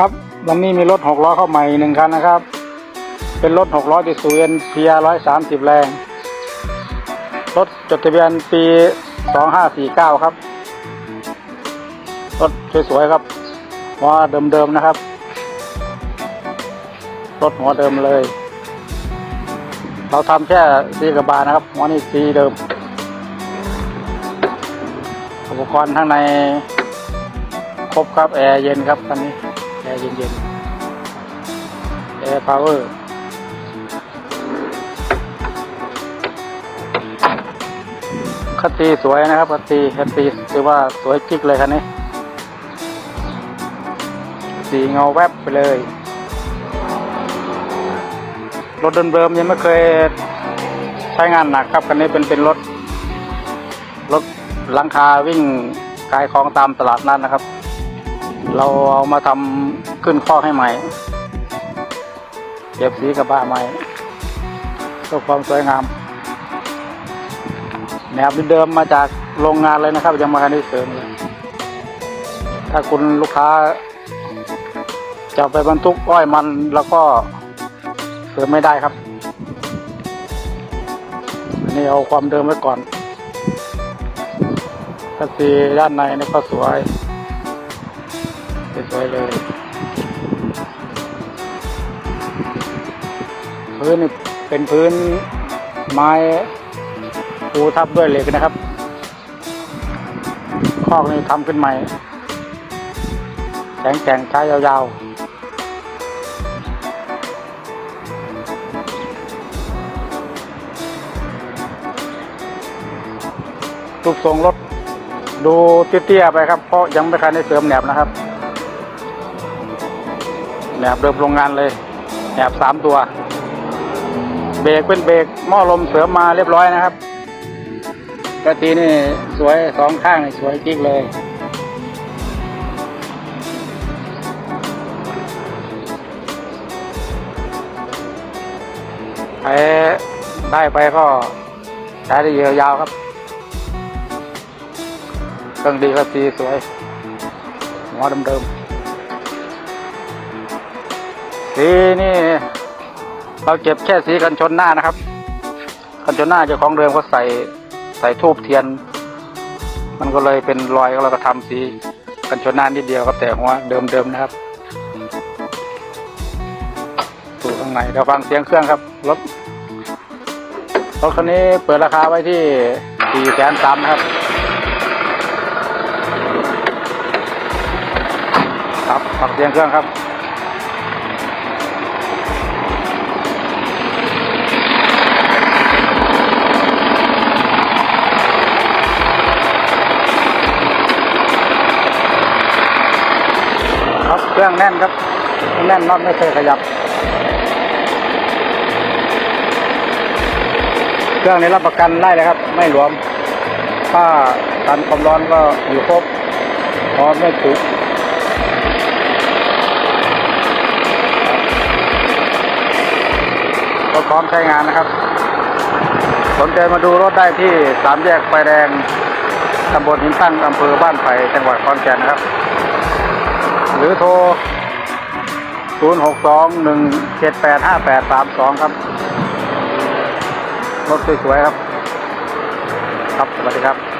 ครับวันนี้มีรถหกล้อเข้าใหม่หนึ่งคันนะครับ เป็นรถหกล้อดิสูเอ็นพียร้อยสามสิบแรง รถจดทะเบียนปีสองห้าสี่เก้าครับ รถสวยๆครับหัวเดิมๆนะครับ รถหัวเดิมเลย เราทำแค่สีกระบานะครับหัวนี่สีเดิม อุปกรณ์ข้างในครบครับแอร์เย็นครับคันนี้ เย็นเย็นๆแอร์พาวเวอร์คัตตีสวยนะครับคัตตีคัตตีถือว่าสวยจิกเลยคันนี้ สีเงาแวบไปเลย รถเดิมยังไม่เคยใช้งานหนักครับคันนี้เป็นเป็นรถ รถหลังคาวิ่งกายของตามตลาดนัดนะครับ เราเอามาทำขึ้นข้อกให้ใหม่เก็บสีกระบะใหม่เพื่อความสวยงามแนวเดิมมาจากโรงงานเลยนะครับ ยังมาคันนี้เสริมเลยถ้าคุณลูกค้าจะไปบรรทุกอ้อยมันแล้วก็เสริมไม่ได้ครับอันนี้เอาความเดิมไว้ก่อนกระสีด้านในนี่ก็สวย สวยๆเลยพื้นเป็นพื้นไม้ปูทับด้วยเหล็กนะครับคอกนี่ทำขึ้นใหม่แข็งแกร่งใช้ยาวๆรูปทรงรถดูเตี้ยๆไปครับ เพราะยังไม่คันได้เสริมแหนบนะครับ แหนบเดิมโรงงานเลยแหนบสามตัว เบรกเป็นเบรกหม้อลมเสริมมาเรียบร้อยนะครับกระตีนี่สวยสองข้างสวยจริงเลยใครได้ไปก็ใช้ได้ยาวๆครับ เครื่องดีครับสีสวยหัวเดิมๆ สีนี่ เราเก็บแค่สีกันชนหน้านะครับ กันชนหน้าเจ้าของเดิมเขาใส่ใส่ทูบเทียน มันก็เลยเป็นรอยเราก็ทำสีกันชนหน้านิดเดียวครับแต่หัวเดิมๆนะครับสู่ข้างในเดี๋ยวฟังเสียงเครื่องครับรถรถคันนี้เปิดราคาไว้ที่สี่แสนสามครับ ครับฟังเสียงเครื่องครับ ครับเครื่องแน่นครับ แน่นน็อตไม่เคยขยับ เครื่องนี้รับประกันได้เลยครับ ไม่รวมค่าการความร้อนก็อยู่ครบพร้อมไม่ถูกก็พร้อมใช้งานนะครับ สนใจมาดูรถได้ที่สามแยกไฟแดงตำบลหินตั้งอำเภอบ้านไผ่จังหวัดขอนแก่นนะครับ หรือโทร 0 6 2 1 7 8 5 8 3 2 ครับ รถสวยๆครับ ครับ สวัสดีครับ